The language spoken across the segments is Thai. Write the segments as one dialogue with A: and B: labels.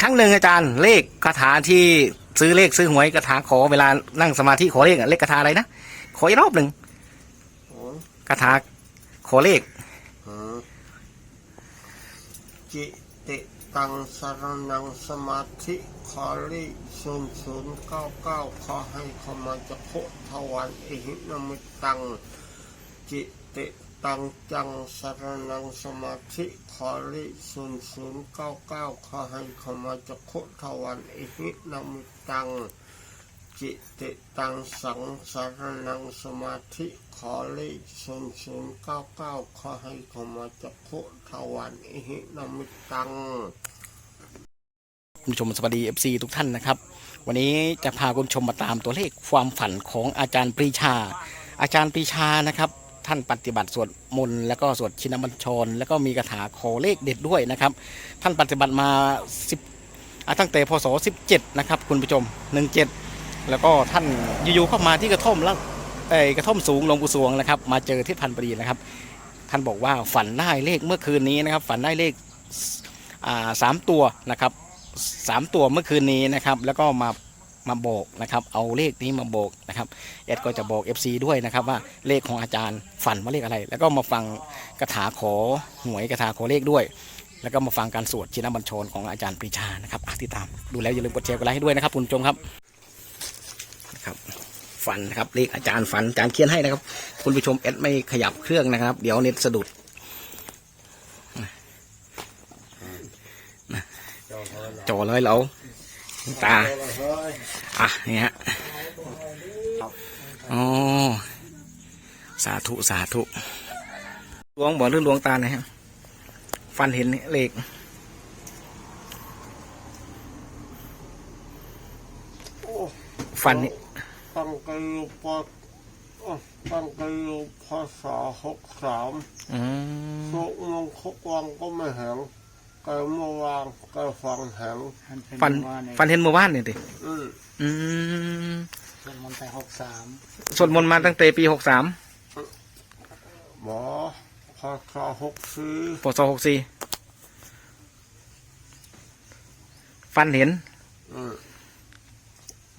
A: ครั้งหนึ่งอาจารย์เลขคาถาที่ซื้อเลขซื้อหวยคาถาขอเวลานั่งสมาธิขอเลขอะเลขคาถาอะไรนะขออีกรอบหนึ่งคาถาขอเลข
B: จิตตังสรนังสมาธิขอเลิศูนย์ศูนย์เก้าเก้าขอให้เขามาจะโคทวันเอหินมิตังจิติ ตังจังสรนังสมาธิขอลิศูนย์ศูนย์เก้าเก้าขอให้เขามาจะโคทวันเอหินมิตังจิติตังสังสารนังสมาธิขอเลขศูนย์ศูนย์เก้าเก้าขอให้เขามาจักขุทวันอิหินามิตัง
A: คุณผู้ชมสวัสดี FC ทุกท่านนะครับ วันนี้จะพาคุณผู้ชมมาตามตัวเลขความฝันของอาจารย์ปรีชา อาจารย์ปรีชานะครับ ท่านปฏิบัติสวดมนต์แล้วก็สวดชินบัญชร แล้วก็มีคาถาขอเลขเด็ดด้วยนะครับ ท่านปฏิบัติมา10อะตั้งแต่พศ 17 นะครับ คุณผู้ชม 17 แล้วก็ท่านอยู่ๆเข้ามาที่กระท่อมแล้วเอ้ยกระท่อมสูงหลวงปู่สวงนะครับ มาเจอที่พันปรีนะครับ ท่านบอกว่าฝันได้เลขเมื่อคืนนี้นะครับ ฝันได้เลขสามตัวนะครับสามตัวเมื่อคืนนี้นะครับ แล้วก็มา มาบอกนะครับ เอาเลขนี้มาบอกนะครับแอดก็จะบอก FC ด้วยนะครับว่าเลขของอาจารย์ฝันว่าเลขอะไร แล้วก็มาฟังคาถาขอหวยคาถาขอเลขด้วย แล้วก็มาฟังการสวดชินบัญชรของอาจารย์ปรีชานะครับอะติดตามดูแล้วอย่าลืมกดแชร์กดไลค์ให้ด้วยนะครับคุณผู้ชมครับนะครับฝันนะครับเลขอาจารย์ฝันอาจารย์เขียนให้นะครับ คุณผู้ชมแอดไม่ขยับเครื่องนะครับ เดี๋ยวเน็ตสะดุดจอเลยเรา ตา อะนี่ฮะอ๋อสาธุ สาธุหลวงบอกเรื่องหลวงตาหน่อยครับฟันเห็นเลขฟันนี่
B: ตั้งกันอยู่ปอตั้งกันอยู่พศหกสาม
A: อืม
B: โชคมงคกวังก็ไม่แหงไกเมื่อวางไกฟังแหง
A: ฟันฟันเห็นเมื่อวานนี่ดิ
B: อืม
A: อืม
C: ส่วนมนต์แต่หกสาม
A: สวดมนต์มาตั้งแต่ปีหกสาม
B: หมอพศหกสี่
A: ปศหกสี่ฟันเห็น
B: อืม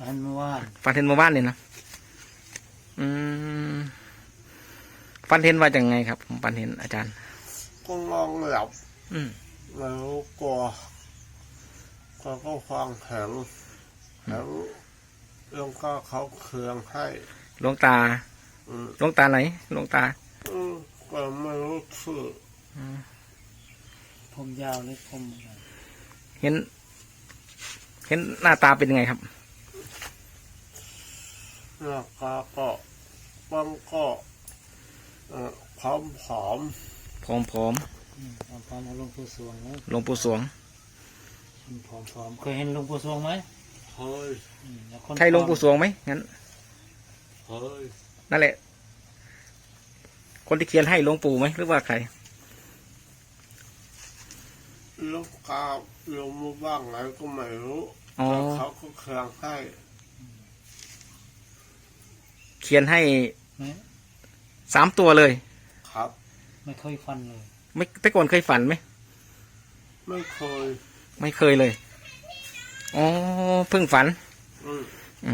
C: อันเมื่อวาน
A: ฟันเห็นเมื่อวานนี่นะอืมฟันเห็นว่าจังไงครับผมฟันเห็นอาจารย์
B: ก็ลองหลับ
A: อืม
B: แล้วก็ก็ก็ฟังแหงแหงแล้วก็เขาเคืองให้
A: หลวงตา
B: อืม
A: หลวงตาไหนหลวงตา
B: อืมก็ไม่รู้ชื่อ
C: ผมยาวหรือผม
A: เห็น เห็นหน้าตาเป็นยังไงครับ
B: หน้าตาก็ปังก็เอ่อผอมผอม
A: ผอมผอม
C: อืม พร้อมพร้อมกับหลวงปู่สวงนะ
A: หลวงปู่สวง
C: ผอมผอมเคยเห็นหลวงปู่สวงไหม
B: ๆเฮ้ย
C: อืมแล้วคน
A: ใช่หลวงปู่สวงไหมงั้น
B: เฮ้ย
A: นั่นแหละ คนที่เขียนให้หลวงปู่ไหมหรือว่าใคร
B: ลูกกาโยมมาบ้างไงก็ไม่รู้
A: อ๋อ
B: แต่เขาก็เคืองให้
A: เขียนให้
C: ไม่
A: สามตัวเลย
B: ครับ
C: ไม่เคยฟันเลย
A: ไม่แต่ก่อนเคยฝันไหม
B: ไม่เคย
A: ไม่เคยเลย อ๋อ เพิ่งฝัน
B: อืม
A: อื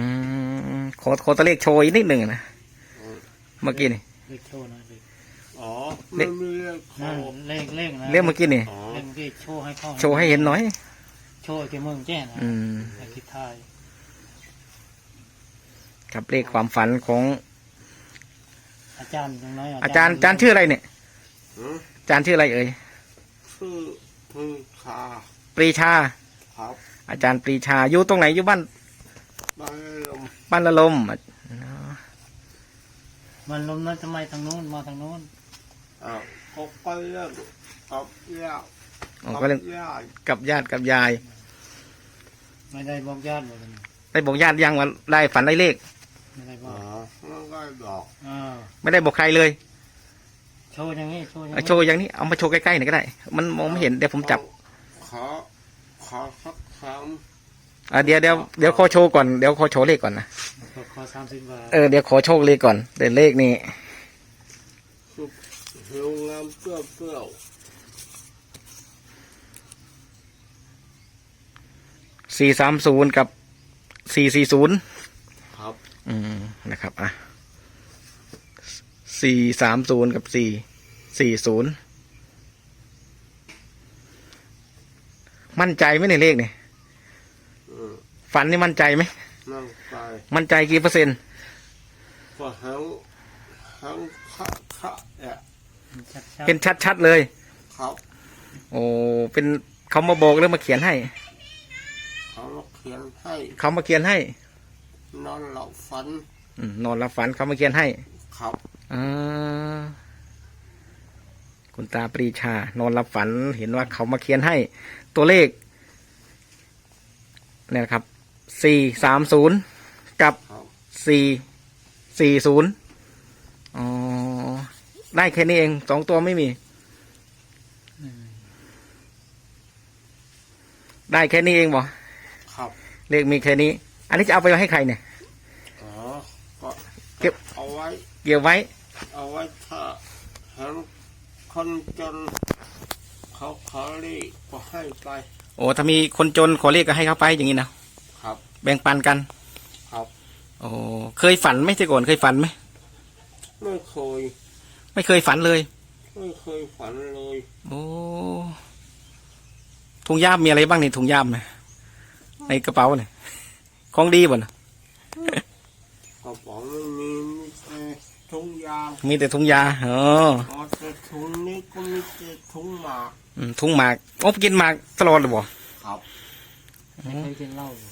A: มขอขอตัวเลขโชว์อีกนิดหนึ่งนะ
B: อืม
A: เมื่อกี้นี่
C: เลขโชว์นะเลข
B: อ๋อไม่มีเลขโค
C: นั่นเลขเลขนะ
A: เรียกเมื่อกี้นี่
B: อ๋อ
C: เลขเมื่อกี้โชว์ให้เข้า
A: โชว์ให้เห็นหน่อย
C: โชว์ไอ้ที่เมืองแจ้งนะ
A: อืม
C: ไอ้คิดทาย
A: ครับเลขความฝันของ
C: อาจารย์ตรงไหน
A: อาจารย์อาจารย์ชื่ออะไรเนี่ย
B: หือ
A: อา จารย์ชื่ออะไรเอ่ย
B: ชื่อพึ่งชา
A: ปรีชา
B: ครับ
A: อาจารย์ปรีชาอยู่ตรงไหนอยู่บ้าน
B: ได้ลม
A: บ้านละลมอ๋อ
C: มันลมนั้นทำไมทางนู้นมาทางนู้น
B: อ่าก็ไปเล่นกับย่า
A: อ๋อก็เล่น
B: ย่า
A: กับญาติกับยาย
C: ไม่ได้บอกญาติบอกกัน
A: ได้บอกญาติยังว่าได้ฝันได้เลข
C: ไม่ได้บ
B: อ๋
C: อ
B: อกไม่ได้บอก
C: อ่า
A: ไม่ได้บอกใครเลย
C: โชว์อย่างนี้โชว์อย่าง
A: เอา
C: นี้
A: โชว์อย่างนี้เอามาโชว์ใกล้ๆหน่อยก็ได้ มันมองไม่เห็นเดี๋ยวผมจับ
B: ขอ ขอสักครั้ง
A: อะเดี๋ยวเดี๋ยวเดี๋ยวขอโชว์ก่อนเดี๋ยวขอโชว์เลขก่อนนะ
C: ขอขอสามสิบบาท
A: เออเดี๋ยวขอโชว์เลขก่อนเดี๋ยวเลขนี่
B: สุดหิวน้ำเปรี้ยวเปรี้ยว
A: สี่สามศูนย์กับสี่สี่ศูนย์
B: ครับ
A: อืมนะครับอะ สี่สามศูนย์กับสี่สี่ศูนย์มั่นใจไหมในยเลขเนี่ย
B: อืม
A: ฝันนี่มั่นใจไหม
B: นั่งใจ
A: มั่นใจกี่เปอร์เซ็นต์
B: ก็หังหังขะขะเนี่ย
C: ชัดๆ
A: เป็นชัดๆเลย
B: ครับ
A: โอ้เป็นเขามาบอกหรือมาเขียนให้
B: เขามาเขียนให้
A: เขามาเขียนให้
B: นอนหลับฝัน
A: อืมนอนรับฝันเขามาเขียนให้
B: ครับ
A: อ่าคุณตาปรีชา นอนรับฝัน เห็นว่าเขามาเขียนให้ตัวเลข เนี่ยนะครับ สี่สามศูนย์กับ
B: ครับ
A: สี่สี่ศูนย์อ๋อ ได้แค่นี้เอง สองตัวไม่มี
C: อืม
A: ได้แค่นี้เองบ่
B: ครับ
A: เลขมีแค่นี้ อันนี้จะเอาไปให้ใครเนี่ย
B: อ๋อ ก็
A: เก็บ
B: เอาไว้
A: เกี่ยวไว้
B: เอาไว้ถ้าเห็นคนจนเขาขอรีก็ให้ไป
A: โอ้ถ้ามีคนจนขอเลขก็ให้เขาไปอย่างนี้นะครับ แบ่งปันกัน
B: ครับ
A: โอ้เคยฝันไหมแต่ก่อนเคยฝันไหม
B: ไม่เคย
A: ไม่เคยฝันเลย
B: ไม่เคยฝันเลย
A: โอ้ถุงย่ามมีอะไรบ้างในถุงย่ามเนี่ยในกระเป๋าเนี่ยของดีบ่นะ
B: กระเป๋าไม่มีมีแต่ ถุงยาง
A: มีแต่ถุงยาอ๋อ
B: อ๋อแต่ถุงนี้ก็มีแต่ถุงหมาก
A: อืมถุงหมากโอ้กินหมากตลอดเลยบ่
B: ครับ
C: ไม่เคยกินเหล้าอยู่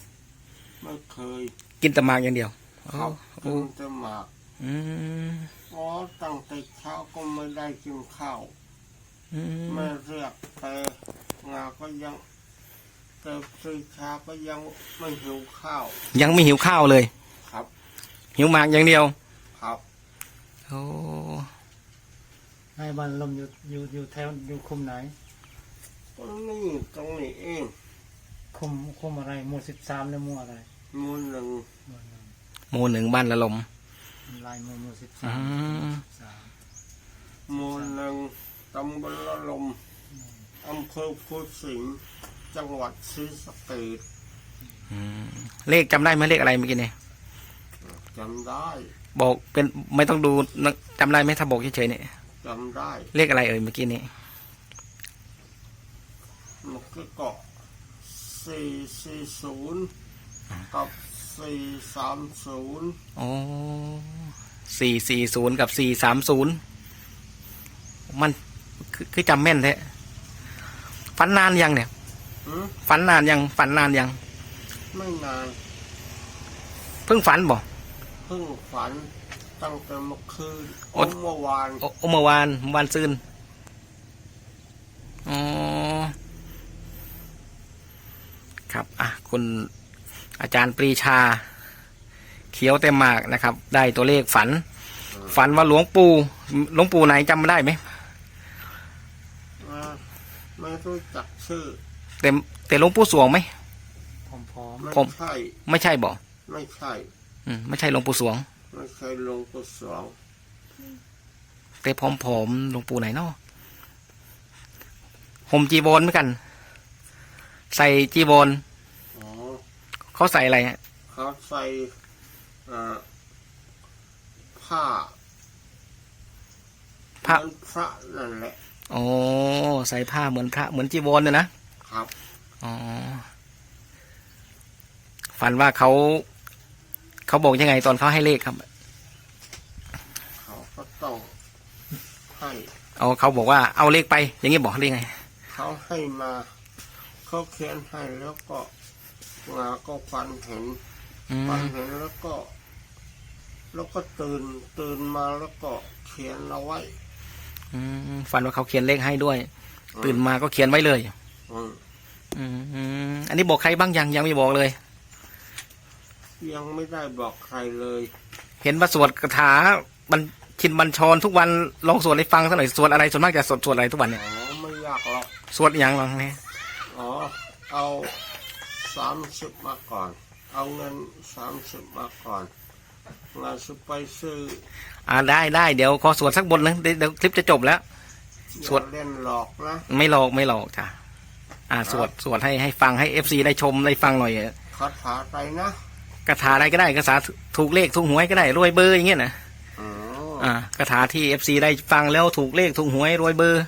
B: ไม่เคย
A: กินแต่หมากอย่างเดียว
B: ครับ
A: โอ้
B: กินแต่หมาก
A: อืม
B: อ๋อตั้งแต่เช้าก็ไม่ได้กินข้าว
A: อืม
B: ไม่เรียกแต่งาก็ยังแต่ปรีชาก็ยังไม่หิวข้าว
A: ยังไม่หิวข้าวเลย
B: ครับ
A: หิวหมากอย่างเดียว
B: ครับ
A: โอ้
C: ให้บ้านลมอยู่อยู่อยู่แถวอยู่คุมไหน
B: ก็นี่ตรงนี้เอง
C: คุมคุมอะไรหมู่สิบสามหรือหมู่อะไร
B: มูลหนึ่ง
C: หมู่หนึ่ง
A: หมู่หนึ่งบ้านละลม
C: ลายหมู่หมู่สิบ
A: อื
C: สาม
A: ม
C: สาม
B: มูลหนึ่งตำบลละลมอำเภอพุสิงห์จังหวัดศรีสะเกษ
A: เลขจำได้ไหมเลขอะไรเมื่อกี้เนี่ย
B: จำได้
A: บอกเป็นไม่ต้องดูนะจำได้ไหมถ้าบอกเฉยๆเนี่ย
B: จำได้
A: เลขอะไรเอ่ยเมื่อกี้นี้
B: มันก็เกาะสี่สี่ศูนย์กับสี่สามศูนย์
A: โอ้สี่สี่ศูนย์กับสี่สามศูนย์มันคือคือจำแม่นแท้ฝันนานยังเนี่ย
B: หืม
A: ฝันนานยังฝันนานยัง
B: ไม่นาน
A: เพิ่งฝันบ่
B: เพิ่งฝันตั้งแต่เมื่อคืน
A: โอ๊
B: โอ้
A: ย
B: เมื่อวาน
A: โอ้เมื่อวานเมื่อวานซืนอ๋อครับอะคุณอาจารย์ปรีชา เขียวเต็มหมากนะครับ ได้ตัวเลขฝัน ฝันว่าหลวงปู่หลวงปู่ไหนจำไม่ได้ไหม
B: อ่าไม่รู้จักชื่อ
A: แต่แต่หลวงปู่สวงไหม
C: ผอมผอม
B: ไม่
A: ผม
B: ใช่
A: ไม่ใช่บอก
B: ไม่ใช่
A: อืมไม่ใช่หลวงปู่สวง
B: ไม่ใช่หลวงปู่สวง
A: แต่ผอมๆหลวงปู่ไหนเนาะห่มจีวรเหมือนกัน ใส่จีวร
B: อ๋อ
A: เขาใส่อะไรฮะ
B: เขาใส่อ่าผ้า
A: พระ
B: เหมือนพระนั่นแหละ
A: อ๋อใส่ผ้าเหมือนพระเหมือนจีวรเนี่ยนะครับอ๋อฝันว่าเขา เขาบอกยังไงตอนเขาให้เลขครับ
B: เขาก็ต้องให้
A: เอาเขาบอกว่าเอาเลขไป อย่างนี้บอกเลขไง
B: เขาให้มาเขาเขียนให้แล้วก็งาก็ฟันเห็น
A: อื
B: ฟัน
A: ม
B: เห็นแล้วก็ แล้วก็ตื่นตื่นมาแล้วก็เขียนเอาไว้
A: อืมฝันว่าเขาเขียนเลขให้ด้วย ตื่นมาก็เขียนไว้เลย
B: อืม
A: อืมอืมอันนี้บอกใครบ้างยังยังไม่บอกเลย
B: ยังไม่ได้บอกใครเลย
A: เห็นว่าสวดคาถา มันชินบัญชรทุกวันลองสวดให้ฟังสักหน่อยสวดอะไรส่วนมากจะสวดสวดอะไรทุกวันเนี่ย
B: อ๋อไม่ยากหรอก
A: สวดอย่างลองเนี่ย
B: อ๋อ เอาสามสิบมาก่อน เอาเงินสามสิบมาก่อนงานสุไปซื้อ
A: อ่าได้ได้เดี๋ยวขอสวดสักบทหนึงเดี๋ยวเดี๋ยวคลิปจะจบแล้ว สวด
B: อย่าเล่นหลอกนะ
A: ไม่หลอกไม่หลอกจ้ะอ่าสวดสวดให้ให้ฟังให้เอฟซีได้ชมได้ฟังหน่อย
B: คาถาอะไรนะ
A: คาถาอะไรก็ได้คาถาถูกเลขถูกหวยก็ได้รวยเบอร์อย่างเงี้ยนะ
B: อืม
A: อ่าคาถาที่เอฟซีได้ฟังแล้วถูกเลขถูกหวยรวยเบอร์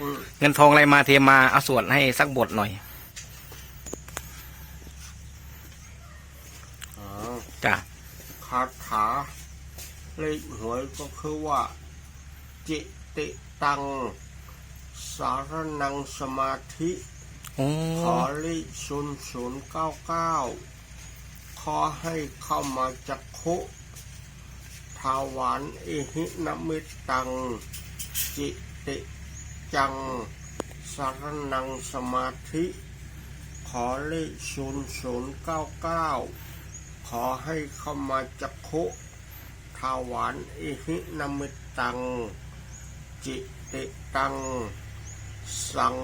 B: อืม
A: เงินทองอะไรมาเทมาเอาสวดให้สักบทหน่อย
B: อ๋อ
A: จ้ะ
B: คาถาเลขหวยก็คือว่า จิติตัง สารนังสมาธิ
A: โอ้
B: ขอลิศูนย์ศูนย์เก้าเก้า ขอให้เข้ามาจักคุทาวานเอหินมิตตัง จิติจังสารนังสมาธิ ขอเลขศูนย์ศูนย์เก้าเก้าขอให้เข้ามาจักคุทาวานเอหินมิตตัง จิติตัง สัง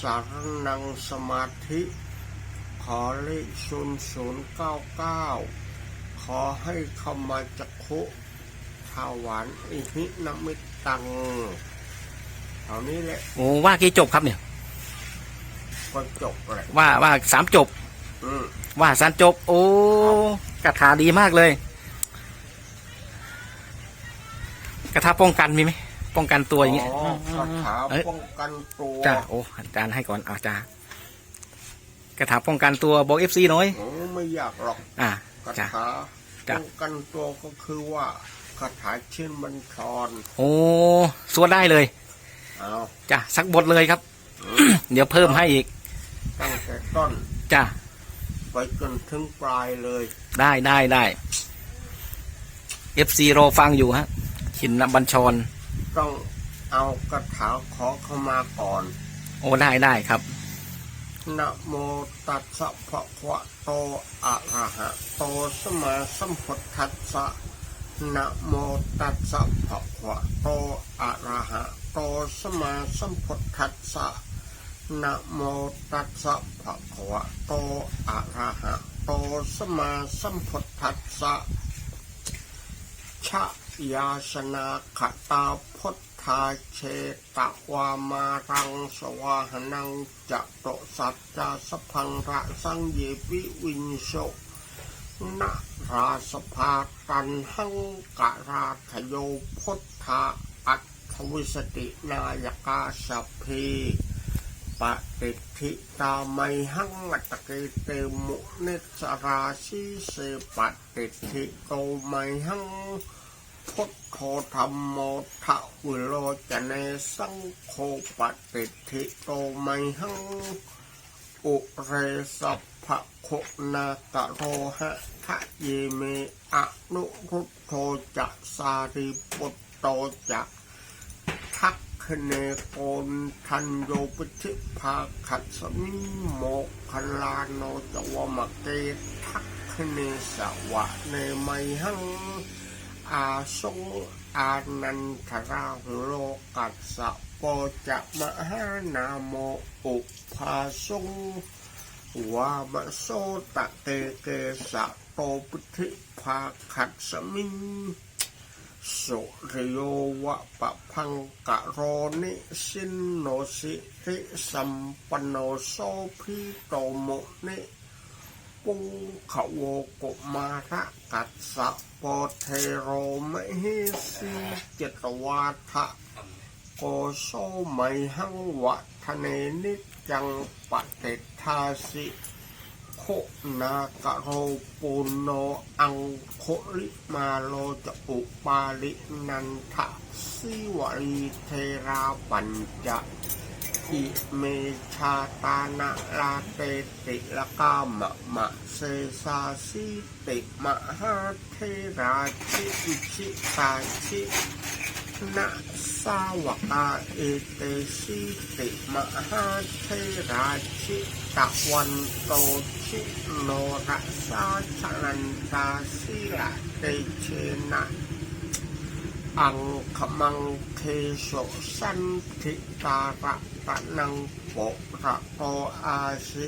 B: สารนังสมาธิ ขอเลขศูนย์ศูนย์เก้าเก้าขอให้เข้ามาจักคุทาหวานอิหินมิตตังเท่านี้แหละ
A: โอ้ว่ากี่จบครับเนี่ย
B: ก็จบเลย
A: ว่าว่าสามจบ
B: อืม
A: ว่าสามจบ โอ้คาถาดีมากเลยคาถาป้องกันมีไหมป้องกันตัวอย่างเงี้ย
B: อ๋อคาถา
A: เอ้ย
B: ป้องกันตัว
A: จ้าโอ้อาจารย์ให้ก่อนอาจา รย์คาถาป้องกันตัวบอกเอฟซีหน่อย
B: โอ้ไม่อยากหรอก
A: อ่า
B: คา
A: จ้า
B: ถา
A: จ้ะ
B: ป้องกันตัวก็คือว่าคาถาเช่นบัญชร
A: โอ้สวดได้เลย
B: เอา
A: จ้ะสักบทเลยครับ เดี๋ยวเพิ่มให้อีก
B: ตั้งแต่ต้น
A: จ้ะ
B: ไปจนถึงปลายเลย
A: ได้ได้ได้เอฟซีรอฟังอยู่ฮะขินนบัญชร
B: ต้องเอากระถาขอเข้ามาก่อน
A: โอ้ได้ได้ครับ
B: นะโมตัสสะภะคะวะโตอะระหะโตสมมาสัมพุทธัสสะนะโมตัสสะภะคะวะโตอะระหะโตสมมาสัมพุทธัสสะนะโมตัสสะภะคะวะโตอะระหะโตสมมาสัมพุทธัสสะชะยาสนาขตาพุท ธาเชตวามารังสวาหนังจะโตสัจจาสพังระสังเยปิวินโสนะราสภาตันหังกะราทโยพุทธาอัตถวิสตินายกาสัพพีปฏิทิตาไมหังอัตะเกเตมุนิสราชีเสปฏิทิโตไมหัง พุทโธธรรมโมทะวิโรจเนสังโฆปฏิทิโตไมหัง อุเรสัพพะโคนากะโรหะทะเยเมอนุรุทโธจะสารีปุตโตจะทักคเนโกนทันโยปชิภาขัดสมิโมคคลาโนจวมะเกทักคเนสวะเนไมหัง อาสงอานันทราหุโลกัสสะโปจะมหานาโมอุภาสงวามโสตะเตเกสะโตปุถิภาขัดสมิงสุริโยวะปะพังกะโรนิสินโนสิริสัมปโนโสพิโตโมนิปุขโวกุมาระ กัสสะโปเทโรมหิสีเจตวาทะโกโซไมหังวะทะเนนิจังปะเตทาสิโคนากะโรปุณโนอังโคลิมาโลจะอุปาลินันทะสิวรีเทราปัญจะ อิเมชาตานะลาเตติละกามะมะเซซาสิติมหาเทราชิอิชิตาชินะสาวกาเอเตชิติมหาเทราชิตะวันโตชิโนรัสาชนันตาสิละเตเชนะอังขมังเคโสสันทิตาระ ตะนังโประโตอาสิ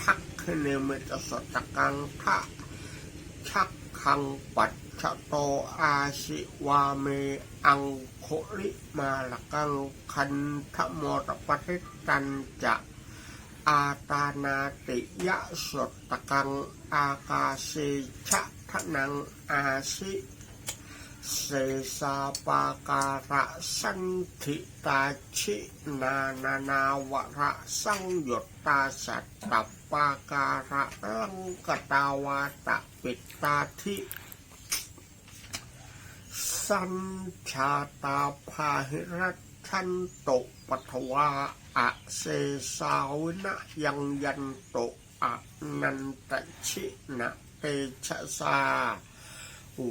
B: ทักขเนมตสตะกังทะชักขังปัจฉโตอาสิวาเมอังโคลิมาลกังคันทโมตปฏิตันจะอาตานาติยะสดตะกังอากาเซชะทะนังอาสิ เสสาปาการะสันทิตาชินานานาวระสังยตตาสัตตปาการะลังกตาวาตะปิตตาทิสัญชาตาพาหิรัชันโตปัทวาอะเซสาวินะยังยันโตอะนันตชินะเตชะสา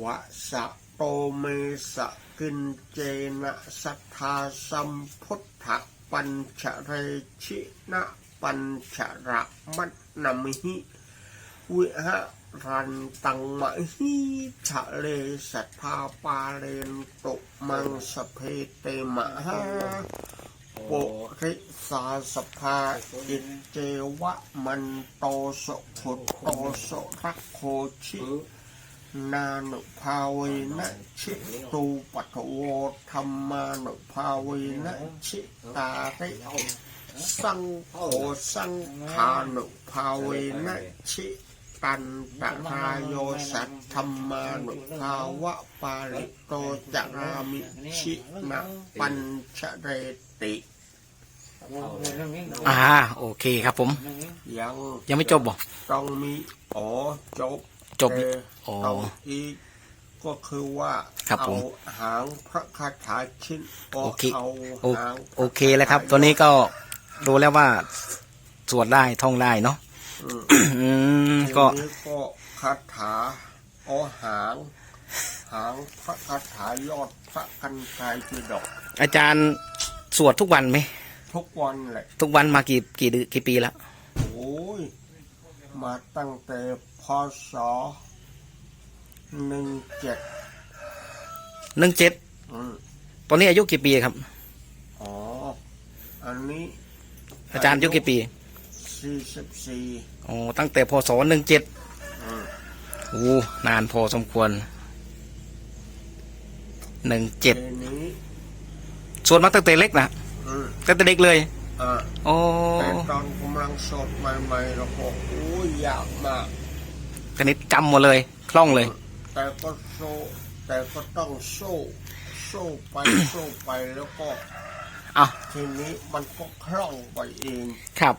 B: วะสะ โตเมสะกินเจนะสัทธาสัมพุทธปัญชเรชินะปัญชระมัตนามิหิวิหะรันตังมะฮีทะเลสัทธาปาเลนตุมังสเพเตมะหาโปริสาสภาอิเจวะมันโตโสพุโตโสรักโคชิ นานุภาเวนะชิตูปัทโวธรรมานุภาเวนะชิตาริสังโฆสังฆานุภาเวนะชิตันตรายโยสัตธรรมานุภาวะปาริโตจารามิชินะปัญชเรติ
A: อ่าโอเคครับผม
B: ยัง
A: ยังไม่จบบ่
B: ต้องมีอ๋อจบ
A: จบ
B: แต่
A: อ๋อ
B: เอาอีกก็คือว่า
A: ครับผ
B: เอา
A: ม
B: หางพระคาถาชิ้นก็
A: โอเค
B: เอา
A: โอ
B: หาง
A: โอเคแล้วครับ ตัวนี้ก็รู้แล้วว่าสวดได้ท่องได้เนาะ
B: อืม
A: อืมก็
B: ทีนี้ก็คาถาเอาหาง หางพระคาถายอดพระกันไกรปิดก
A: อาจารย์สวดทุกวันไหม
B: ทุกวันแหละ
A: ทุกวันมากี่กี่เดือนกี่ปีแล้ว
B: โอ้ย มาตั้งแต่พศหนึ่งเจ็ด
A: หนึ่งเจ็ด
B: อืม
A: ตอนนี้อายุกี่ปีครับ
B: อ๋อ อันนี้
A: อาจารย์อายุกี่ปี
B: สี่สิบสี่
A: อ๋อ ตั้งแต่พศหนึ่งเจ็ด
B: อืม
A: โอ้นานพอสมควรหนึ่งเจ็ด
B: ทีนี้
A: สวดมาตั้งแต่เล็กนะ
B: อืม
A: ตั้งแต่เด็กเลย
B: อ่า
A: โอ้
B: แต่ตอนกำลังสดใหม่ๆเราก็โอ้ยยากมาก
A: ตอนนี้จำหมดเลย คล่องเลย
B: แต่ก็โซ่แต่ก็ต้องโซ่โซ่ไปโซ่ไปแล้วก็
A: เอา
B: ทีนี้มันก็คล่องไปเอง
A: ครับ